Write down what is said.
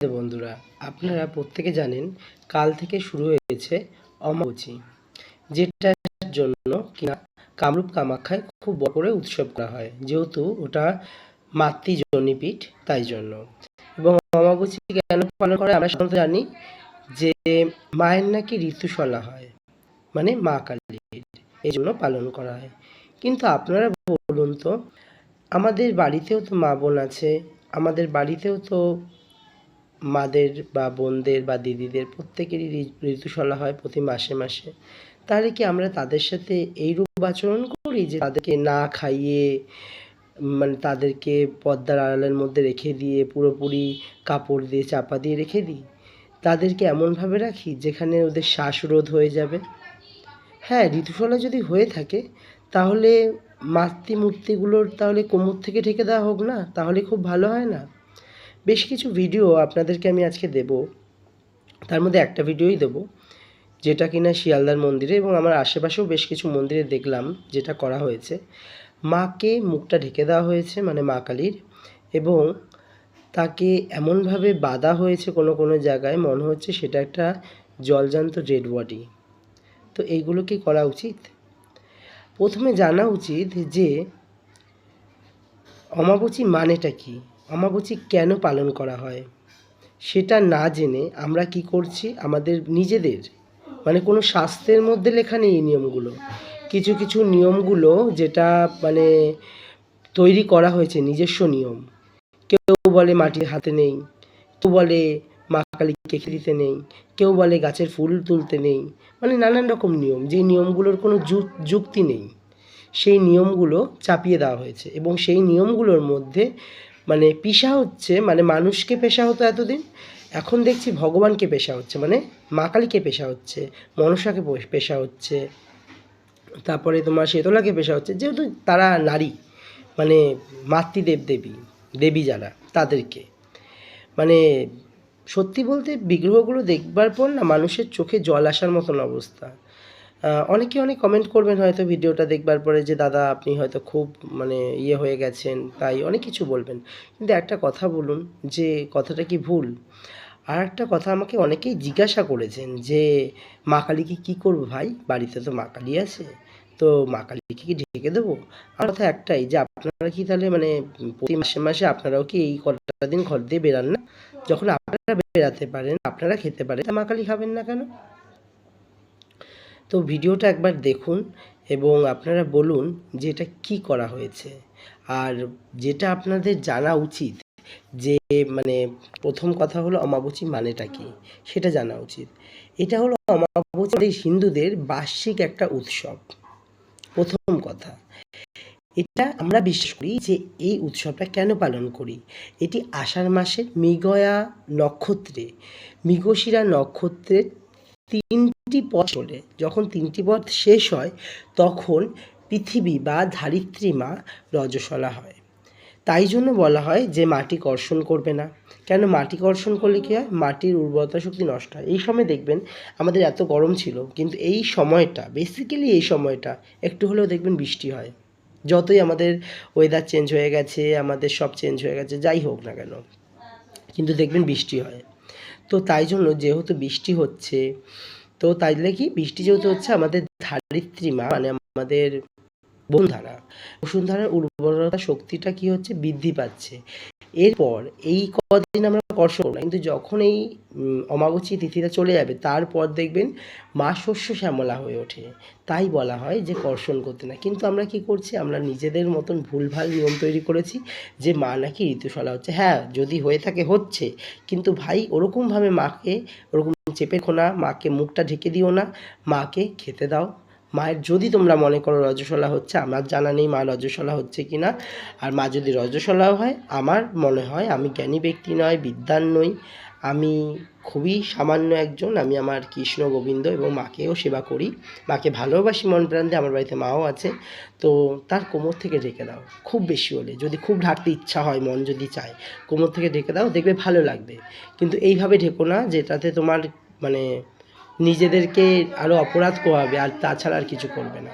বন্ধুরা, আপনারা প্রত্যেকে জানেন কাল থেকে শুরু হয়েছে অমাবচী যেটার জন্য কিনা কামরূপ কামাখ্যায় খুব বড় করে উৎসব করা হয়। যেহেতু ওটা মাতৃজনীপীঠ তাই জন্য। এবং অমাবচী কেন পালন করে আমরা সাধারণত জানি যে মায়ের নাকি ঋতুসলা হয় মানে মা কালীর এই জন্য পালন করা হয়। কিন্তু আপনারা বলুন তো, আমাদের বাড়িতেও তো মা বোন আছে, আমাদের বাড়িতেও তো মাদের বা বোনদের বা দিদিদের প্রত্যেকেরই ঋ- ঋতুসলা হয় প্রতি মাসে মাসে। তাহলে কি আমরা তাদের সাথে এইরূপ আচরণ করি যে তাদেরকে না খাইয়ে মানে তাদেরকে পর্দার আড়ালের মধ্যে রেখে দিয়ে পুরোপুরি কাপড় দিয়ে, চাপা দিয়ে রেখে দিই? তাদেরকে এমনভাবে রাখি যেখানে ওদের শ্বাসরোধ হয়ে যাবে? হ্যাঁ ঋতুসলা যদি হয়ে থাকে, তাহলে মাতৃমূর্তিগুলোর তাহলে কোমর থেকে ঢেকে দেওয়া হোক না, তাহলে খুব ভালো হয় না? বেশ কিছু ভিডিও আপনাদেরকে আমি আজকে দেব। তার মধ্যে একটা ভিডিওই দেব, যেটা কিনা শিয়ালদার মন্দিরে এবং আমার আশেপাশেও বেশ কিছু মন্দিরে দেখলাম, যেটা করা হয়েছে। মাকে মুখটা ঢেকে দেওয়া হয়েছে মানে মা কালীর, এবং তাকে এমনভাবে বাঁধা হয়েছে কোনো কোনো জায়গায়, মনে হচ্ছে সেটা একটা জলজান্ত ডেড বডি তো এইগুলো কি করা উচিত? প্রথমে জানা উচিত যে অমাবচী মানেটা কি? অমাবচী কেন পালন করা হয়? সেটা না জেনে আমরা কি করছি? আমাদের নিজেদের মানে কোনো শাস্ত্রের মধ্যে লেখা নেই এই নিয়মগুলো। কিছু কিছু নিয়মগুলো যেটা মানে তৈরি করা হয়েছে, নিজস্ব নিয়ম। কেউ বলে মাটির হাতে নেই, কেউ বলে মা কালীকে খেতে নেই, কেউ বলে গাছের ফুল তুলতে নেই মানে নানান রকম নিয়ম। যে নিয়মগুলোর কোনো যুক্তি নেই, সেই নিয়মগুলো চাপিয়ে দেওয়া হয়েছে এবং সেই নিয়মগুলোর মধ্যে মানে পিসা হচ্ছে মানে মানুষকে পেশা হতো এতদিন, এখন দেখছি ভগবানকে পেশা হচ্ছে মানে মা কালীকে পেশা হচ্ছে, মনসাকে পেশা হচ্ছে, তারপরে তোমার শীতলাকে পেশা হচ্ছে, যেহেতু তারা নারী মানে মাতৃদেব দেবী দেবী যারা, তাদেরকে। মানে সত্যি বলতে বিগ্রহগুলো দেখবার পর না মানুষের চোখে জল আসার মতন অবস্থা। অনেকে অনেক কমেন্ট করবেন হয়তো ভিডিওটা দেখবার পরে যে, দাদা, আপনি হয়তো খুব মানে ইয়ে হয়ে গেছেন। তাই অনেক কিছু বলবেন। কিন্তু একটা কথা বলুন যে, কথাটা কি ভুল? আর একটা কথা আমাকে অনেকেই জিজ্ঞাসা করেছেন যে, মা কালীকে কী করব ভাই? বাড়িতে তো মা কালী আছে। তো মা কালীকে কি ঢেকে দেবো? আমার কথা একটাই যে, আপনারা কি তাহলে মানে প্রতি মাসে মাসে আপনারাও কি এই কটা দিন ঘর দিয়ে বেরান না? যখন আপনারা বেরাতে পারেন, আপনারা খেতে পারেন, তা মা কালী খাবেন না কেন? তো ভিডিওটা একবার দেখুন এবং আপনারা বলুন যে এটা কী করা হয়েছে। আর যেটা আপনাদের জানা উচিত যে মানে প্রথম কথা হলো অমাবচী মানেটা কি, সেটা জানা উচিত। এটা হলো অমাবচী এই হিন্দুদের বার্ষিক একটা উৎসব। প্রথম কথা। এটা আমরা বিশ্বাস করি যে এই উৎসবটা কেন পালন করি? এটি আষাঢ় মাসের মৃগয়া নক্ষত্রে, মৃগশিরা নক্ষত্রের তিনটি পথ চলে। যখন তিনটি পথ শেষ হয়, তখন পৃথিবী বা ধারিত্রী মা রজস্বলা হয়। তাই জন্য বলা হয় যে মাটি কর্ষণ করবে না। কেন মাটি কর্ষণ করলে কী হয়? মাটির উর্বরতা শক্তি নষ্ট হয়। এই সময় দেখবেন আমাদের এত গরম ছিল, কিন্তু এই সময়টা বেসিক্যালি এই সময়টা, একটু হলেও দেখবেন বৃষ্টি হয়। যতই আমাদের ওয়েদার চেঞ্জ হয়ে গেছে, আমাদের সব চেঞ্জ হয়ে গেছে, যাই হোক না কেন, কিন্তু দেখবেন বৃষ্টি হয়। তো তাই জন্য যেহেতু বৃষ্টি হচ্ছে, তো তাইলে কি বৃষ্টি যেহেতু হচ্ছে আমাদের ধারিত্রী মা মানে আমাদের বসুন্ধারা। বসুন্ধারার উর্বরতা শক্তিটা কি হচ্ছে? বৃদ্ধি পাচ্ছে। এরপর এই কদিন আমরা কর্ষ করব কিন্তু যখন এই অমাবস্যী তিথিটা চলে যাবে, তারপর দেখবেন মা শস্য শ্যামলা হয়ে ওঠে। তাই বলা হয় যে কর্ষণ করতে না। কিন্তু আমরা কি করছি? আমরা নিজেদের মতন ভুলভাল নিয়ম তৈরি করেছি যে মা নাকি ঋতুসলা হচ্ছে। হ্যাঁ যদি হয়ে থাকে হচ্ছে। কিন্তু ভাই, ওরকমভাবে মাকে, ওরকম চেপে খোনা মাকে মুখটা ঢেকে দিও না। মাকে খেতে দাও। মায়ের যদি তোমরা মনে করো রজস্বলা হচ্ছে, আমার জানা নেই মা রজস্বলা হচ্ছে কি না আর মা যদি রজস্বলাও হয়, আমার মনে হয় আমি জ্ঞানী ব্যক্তি নয় বিদ্যান নই। আমি খুবই সামান্য একজন, আমি আমার কৃষ্ণ গোবিন্দ এবং মাকেও সেবা করি। মাকে ভালোবাসি মন প্রাণ দিয়ে আমার বাড়িতে মাও আছে। তো তার কোমর থেকে ঢেকে দাও, খুব বেশি হলে। যদি খুব ঢাকতে ইচ্ছা হয়, মন যদি চায়, কোমর থেকে ঢেকে দাও, দেখবে ভালো লাগবে। কিন্তু এইভাবে ঢেকো না, যেটাতে তোমার মানে নিজেদেরকে আরও অপরাধ করাবে আর তাছাড়া আর কিছু করবে না।